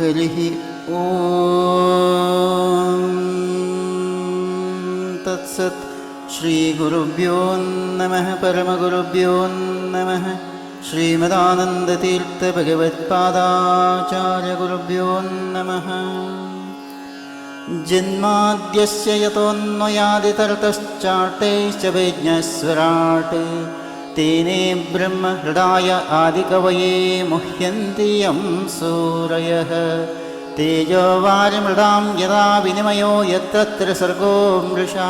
हरिः ॐ। तत्सत् श्रीगुरुभ्यो नमः परमगुरुभ्यो नमः। श्रीमदानन्दतीर्थभगवत्पादाचार्यगुरुभ्यो नमः। जन्माद्यस्य यतोऽन्वयादितरतश्चाटैश्च वैज्ञस्वराट् तेने ब्रह्महृदाय आदिकवये मुह्यन्ति यं सूरयः तेजोवारिमृदां यदा विनिमयो यत्र सर्गो मृषा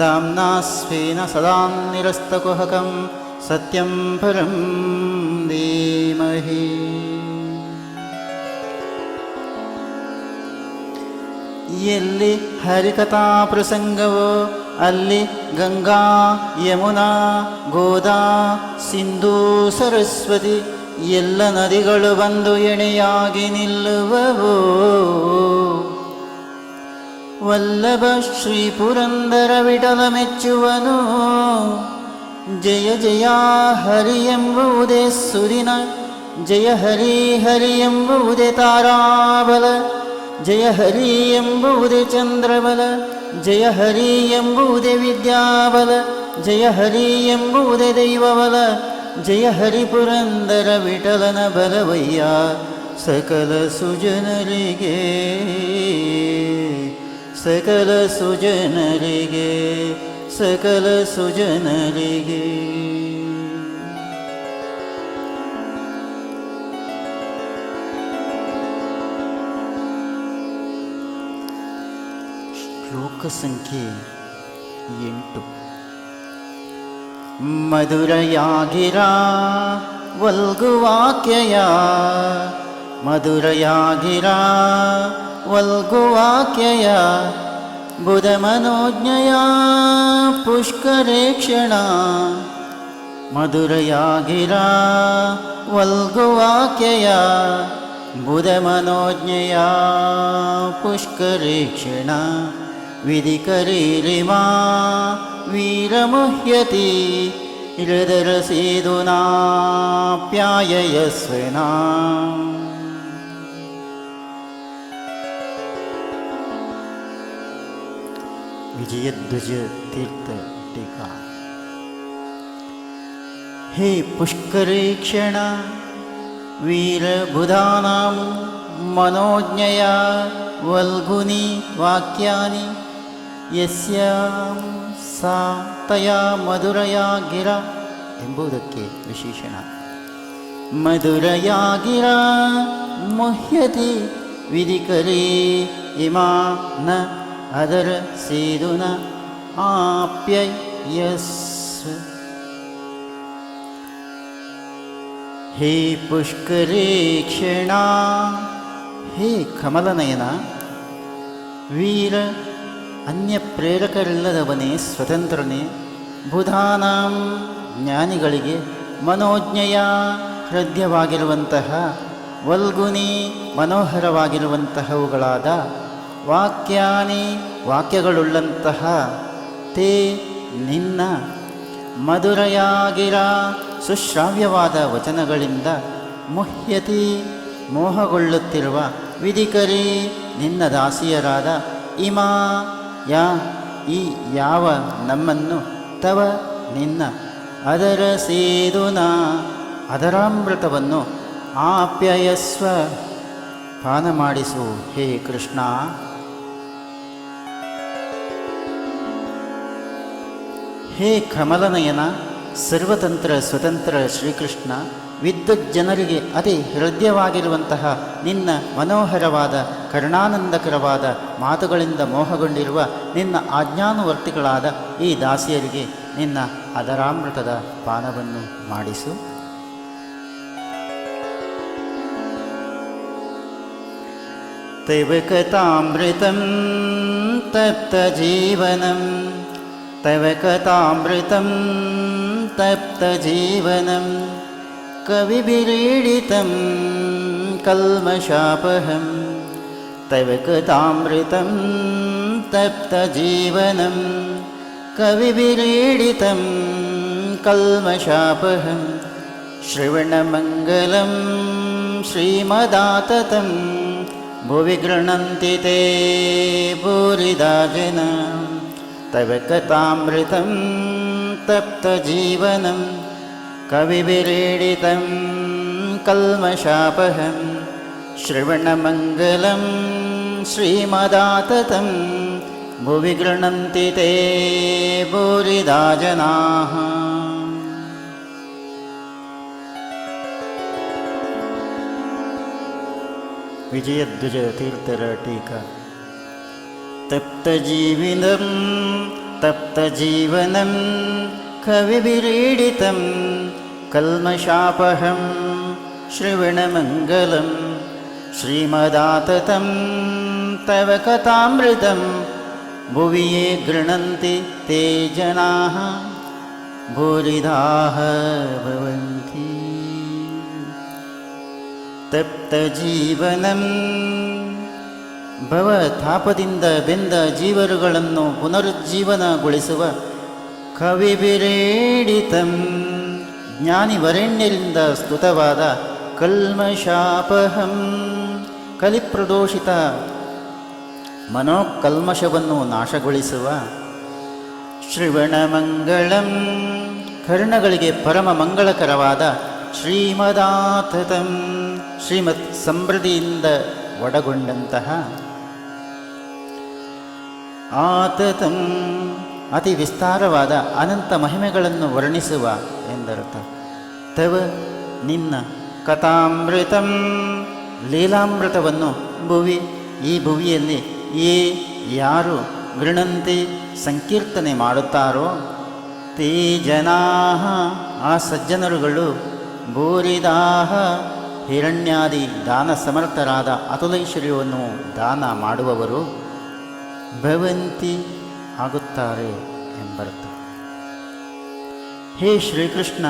दाम्ना स्वेन सदा निरस्तकुहकं सत्यं परं धीमहि ಎಲ್ಲಿ ಹರಿಕಥಾ ಪ್ರಸಂಗವೋ ಅಲ್ಲಿ ಗಂಗಾ, ಯಮುನಾ, ಗೋದಾ, ಸಿಂಧೂ, ಸರಸ್ವತಿ ಎಲ್ಲ ನದಿಗಳು ಬಂದು ಎಣೆಯಾಗಿ ನಿಲ್ಲುವವು. ವಲ್ಲಭ ಶ್ರೀ ಪುರಂದರ ವಿಠಲ ಮೆಚ್ಚುವನು. ಜಯ ಜಯ ಹರಿ ಎಂಬುವುದೇ ಸುರಿನ, ಜಯ ಹರಿ ಹರಿ ಎಂಬುವುದೇ ತಾರಾಬಲ, ಜಯ ಹರಿ ಎಂಬುವುದೇ ಚಂದ್ರಬಲ. ಜಯ ಹರಿ ಎಂಬುದೇ ವಿದ್ಯಾಬಲ, ಜಯ ಹರಿ ಎಂಬುದೇ ದೈವಬಲ, ಜಯ ಹರಿ ಪುರಂದರ ವಿಠಲನ ಬಲವಯ್ಯ, ಸಕಲ ಸುಜನರಿಗೆ ಸಕಲ ಸುಜನರಿಗೆ ಸಕಲ ಸುಜನರಿಗೆ. ಶ್ಲೋಕ ಸಂಖ್ಯೆ ಎಂಟು. ಮಧುರಯಾಗಿರ ವಲ್ಗುವಾಕ್ಯಯ ಮಧುರಯಾಗಿರ ವಲ್ಗುವಾಕ್ಯಯ ಬುಧ ಮನೋಜ್ಞಯ ಪುಷ್ಕರೇಕ್ಷಣ. ಮಧುರಯಾಗಿರ ವಲ್ಗುವಾಕ್ಯಯ ಬುಧ ಮನೋಜ್ಞಯ विधिकरीरिमा वीरमुह्यते हृदरसेदुना प्याययस्विना। हे पुष्करीक्षण वीरबुधानां मनोज्ञया वल्गुनि वाक्यानि ಯಸ್ಯಾಂ ಸಾ ತಯಾ ಮಧುರಯ ಎಂಬುದಕ್ಕೆ ವಿಶೇಷಣ. ಮಧುರಯಾಗಿರ ಮುಹ್ಯತಿ ವಿಧಿಕರಿ ಇಮಾ ನ ಅದರ ಸೇದುನ ಆಪ್ಯಯಸ್ ಹೇ ಪುಷ್ಕರೇಕ್ಷಣ ಹೇ ಕಮಲನಯನ, ವೀರ ಅನ್ಯ ಪ್ರೇರಕರಿಲ್ಲದವನೇ ಸ್ವತಂತ್ರನೇ. ಬುಧಾನಾಂ ಜ್ಞಾನಿಗಳಿಗೆ ಮನೋಜ್ಞೆಯ ಹೃದಯವಾಗಿರುವಂತಹ ವಲ್ಗುನಿ ಮನೋಹರವಾಗಿರುವಂತಹವುಗಳಾದ ವಾಕ್ಯಾನಿ ವಾಕ್ಯಗಳುಳ್ಳಂತಹ, ತೇ ನಿನ್ನ ಮಧುರಯಾಗಿರ ಸುಶ್ರಾವ್ಯವಾದ ವಚನಗಳಿಂದ ಮುಹ್ಯತಿ ಮೋಹಗೊಳ್ಳುತ್ತಿರುವ ವಿಧಿಕರಿ ನಿನ್ನ ದಾಸಿಯರಾದ ಇಮಾ ಯಾ ಈ ಯಾವ ನಮ್ಮನ್ನು ತವ ನಿನ್ನ ಅದರ ಸೇದುನ ಅದರಾಮೃತವನ್ನು ಆಪ್ಯಯಸ್ವ ಪಾನ ಮಾಡಿಸು ಹೇ ಕೃಷ್ಣ. ಹೇ ಕಮಲನಯನ ಸರ್ವತಂತ್ರ ಸ್ವತಂತ್ರ ಶ್ರೀಕೃಷ್ಣ ವಿದ್ಯುತ್ ಜನರಿಗೆ ಅತಿ ಹೃದಯವಾಗಿರುವಂತಹ ನಿನ್ನ ಮನೋಹರವಾದ ಕರುಣಾನಂದಕರವಾದ ಮಾತುಗಳಿಂದ ಮೋಹಗೊಂಡಿರುವ ನಿನ್ನ ಆಜ್ಞಾನುವರ್ತಿಗಳಾದ ಈ ದಾಸಿಯರಿಗೆ ನಿನ್ನ ಅದರಾಮೃತದ ಪಾನವನ್ನು ಮಾಡಿಸು ತೈವ ಕಥಾಮೃತಂ ತಪ್ತಜೀವನಂ तव कथामृतं तप्तजीवनं कविभिरीडितं कल्मषापहं तव कथामृतं तप्तजीवनं कविभिरीडितं कल्मषापहं श्रवणमङ्गलं श्रीमदाततं भुवि गृह्णन्ति ते भूरिदा जन तव कथामृतं तप्तजीवनं कविविरीडितं कल्मषापहं श्रवणमङ्गलं श्रीमदाततं भुवि गृह्णन्ति ते भोरिदा जनाः विजयद्विजतीर्थरटीका तप्तजीविनं तप्तजीवनं कविविरीडितं कल्मशापहं श्रवणमङ्गलं श्रीमदाततम् ಶ್ರವಣಮಂಗಲಂ ಶ್ರೀಮದಾತತಂ ತವ ಕಥಾಮೃತಂ ಭುವಿ ಯೇ ಗೃಣಂತಿ ತೇ ಜನಾಃ ಭೂರಿದಾಹ ಭವಂತಿ ತಪ್ತಜೀವನಂ ಭವ ತಾಪದಿಂದ ಬೆಂದ ಜೀವರುಗಳನ್ನು ಪುನರುಜ್ಜೀವನಗೊಳಿಸುವ ಕವಿಬಿರೇಡಿತಂ ಜ್ಞಾನಿವರೆಣ್ಯರಿಂದ ಸ್ತುತವಾದ ಕಲ್ಮಶಾಪಹಂ ಕಲಿಪ್ರದೋಷಿತ ಮನೋಕಲ್ಮಶವನ್ನು ನಾಶಗೊಳಿಸುವ ಶ್ರವಣಮಂಗಳಂ ಕರ್ಣಗಳಿಗೆ ಪರಮ ಮಂಗಳಕರವಾದ ಶ್ರೀಮದಾತತಂ ಶ್ರೀಮತ್ ಸಮೃದ್ಧಿಯಿಂದ ಒಡಗೊಂಡಂತಹ ಆತತಂ ಅತಿ ವಿಸ್ತಾರವಾದ ಅನಂತ ಮಹಿಮೆಗಳನ್ನು ವರ್ಣಿಸುವ ಎಂದರ್ಥ ತವ ನಿನ್ನ ಕಥಾಮೃತಂ ಲೀಲಾಮೃತವನ್ನು ಭುವಿ, ಈ ಭುವಿಯಲ್ಲಿ ಏ ಯಾರು ಗೃಣಂತಿ ಸಂಕೀರ್ತನೆ ಮಾಡುತ್ತಾರೋ, ತೇ ಜನಾ ಆ ಸಜ್ಜನರುಗಳು ಭೂರಿದಾಹ ಹಿರಣ್ಯಾದಿ ದಾನ ಸಮರ್ಥರಾದ ಅತುಲೈಶ್ವರ್ಯವನ್ನು ದಾನ ಮಾಡುವವರು ಭವಂತಿ ಆಗುತ್ತಾರೆ ಎಂಬರ್ಥ ಹೇ ಶ್ರೀಕೃಷ್ಣ,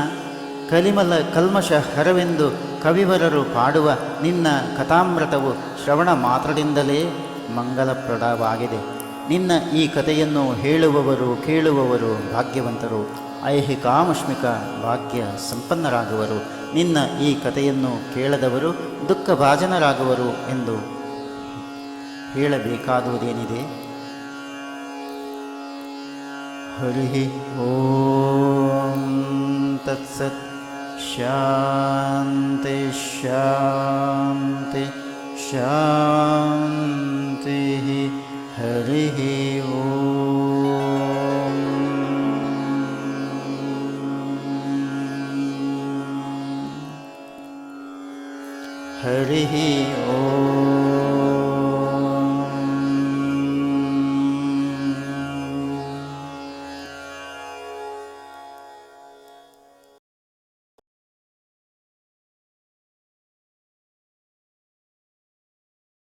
ಕಲಿಮಲ ಕಲ್ಮಶ ಹರವೆಂದು ಕವಿವರರು ಪಾಡುವ ನಿನ್ನ ಕಥಾಮೃತವು ಶ್ರವಣ ಮಾತ್ರದಿಂದಲೇ ಮಂಗಲಪ್ರದವಾಗಿದೆ. ನಿನ್ನ ಈ ಕಥೆಯನ್ನು ಹೇಳುವವರು, ಕೇಳುವವರು ಭಾಗ್ಯವಂತರು ಐಹಿಕಾಮುಷ್ಮಿಕ ಭಾಗ್ಯ ಸಂಪನ್ನರಾಗುವರು. ನಿನ್ನ ಈ ಕಥೆಯನ್ನು ಕೇಳದವರು ದುಃಖಭಾಜನರಾಗುವರು ಎಂದು ಹೇಳಬೇಕಾದುದೇನಿದೆ? ಹರಿ ಓಂ ತತ್ಸತ್. ಶಾಂತಿ ಶಾಂತಿ ಶಾಂತಿ. हरिः ओ हरिः